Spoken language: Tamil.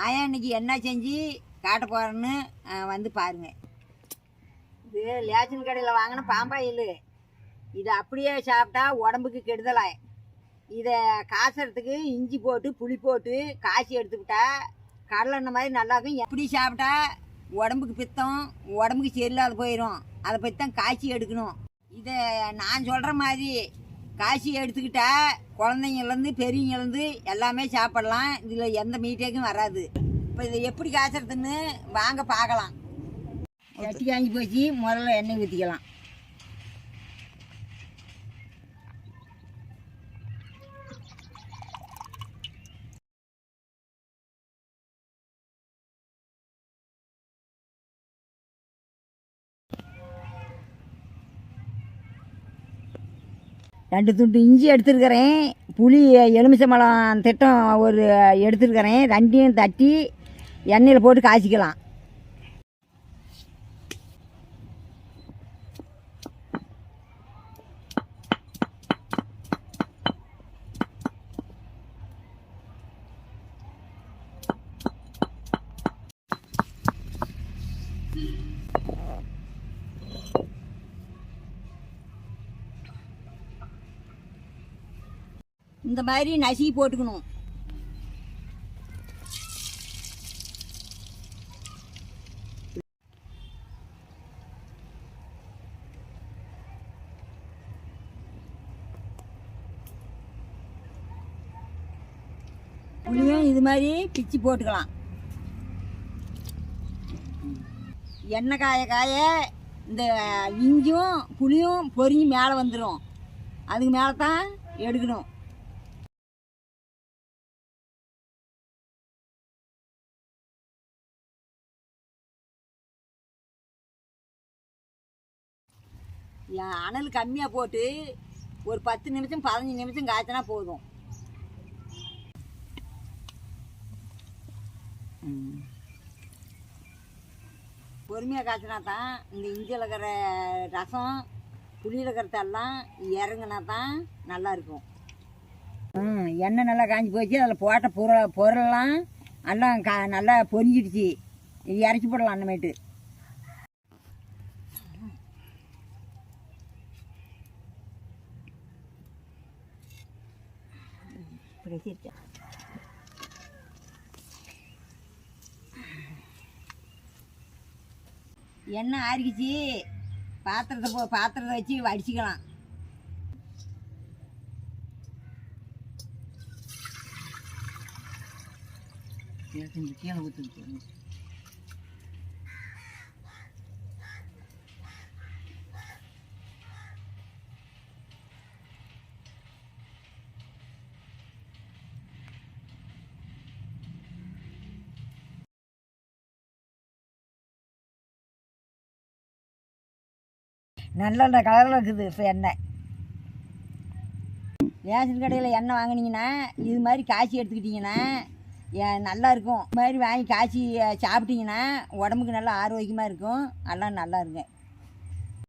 ஆயா இன்னைக்கு என்ன செஞ்சு காட்ட போகிறேன்னு வந்து பாருங்க. இது லேச்சன் கடையில் வாங்கின பாம்பாயில் இது அப்படியே சாப்பிட்டா உடம்புக்கு கெடுதலாய். இதை காசுறதுக்கு இஞ்சி போட்டு புளி போட்டு காய்ச்சி எடுத்துக்கிட்டா கடலெண்ணெய் மாதிரி நல்லாயிருக்கும் எப்படி சாப்பிட்டா உடம்புக்கு பித்தம் உடம்புக்கு சரியில்லாத போயிடும் அதை பற்றி தான் காய்ச்சி எடுக்கணும். இதை நான் சொல்கிற மாதிரி காசி எடுத்துக்கிட்டா குழந்தைங்கலேருந்து பெரியவங்கலேருந்து எல்லாமே சாப்பிடலாம். இதில் எந்த மீட்டேக்கும் வராது. இப்போ இதை எப்படி காய்ச்சறதுன்னு வாங்க பார்க்கலாம். எட்டி காஞ்சி போச்சு. முதல்ல எண்ணெய் ஊற்றிக்கலாம் ரெண்டு துண்டு இஞ்சி எடுத்துருக்கிறேன். புளி எலுமிச்சம்பழம் திட்டம் ஒரு எடுத்துருக்கிறேன். ரெண்டையும் தட்டி எண்ணெயில் போட்டு காய்ச்சிக்கலாம். இந்த மாதிரி நசுக்கி போட்டுக்கணும். புளியும் இது மாதிரி பிச்சு போட்டுக்கலாம். எண்ணெய் காய காய இந்த இஞ்சும் புளியும் பொறிஞ்சு மேலே வந்துடும் அதுக்கு மேலே தான் எடுக்கணும். அனல் கம்மியாக போட்டு ஒரு பத்து நிமிஷம் பதினஞ்சு நிமிஷம் காய்ச்சினா போதும். பொறுமையாக காய்ச்சினா தான் இந்த இஞ்சியில் இருக்கிற ரசம் புளியில் இருக்கிறதெல்லாம் இறங்குனா தான் நல்லா இருக்கும் ம் எண்ணெய் நல்லா காஞ்சி போச்சு அதில் போட்ட பொருள் பொருள்லாம் நல்லா கா நல்லா பொரிஞ்சிடுச்சு. இறச்சி போடலாம் அந்தமேட்டு இப்படி வச்சிருச்சா எண்ணெய் ஆறிக்கிச்சு பாத்திரத்தை போ பாத்திரத்தை வச்சு வடிச்சுக்கலாம். கீழே ஊற்றுச்சு நல்ல கலரில் இருக்குது இப்போ எண்ணெய். ரேஷன் கடையில் எண்ணெய் வாங்குனீங்கன்னா இது மாதிரி காய்ச்சி எடுத்துக்கிட்டிங்கன்னா ஏ- நல்லா இருக்கும். இது மாதிரி வாங்கி காய்ச்சி சாப்பிட்டிங்கன்னா சாப்பிட்டீங்கன்னா உடம்புக்கு நல்லா ஆரோக்கியமாக இருக்கும். எல்லாம் நல்லா இருக்கும்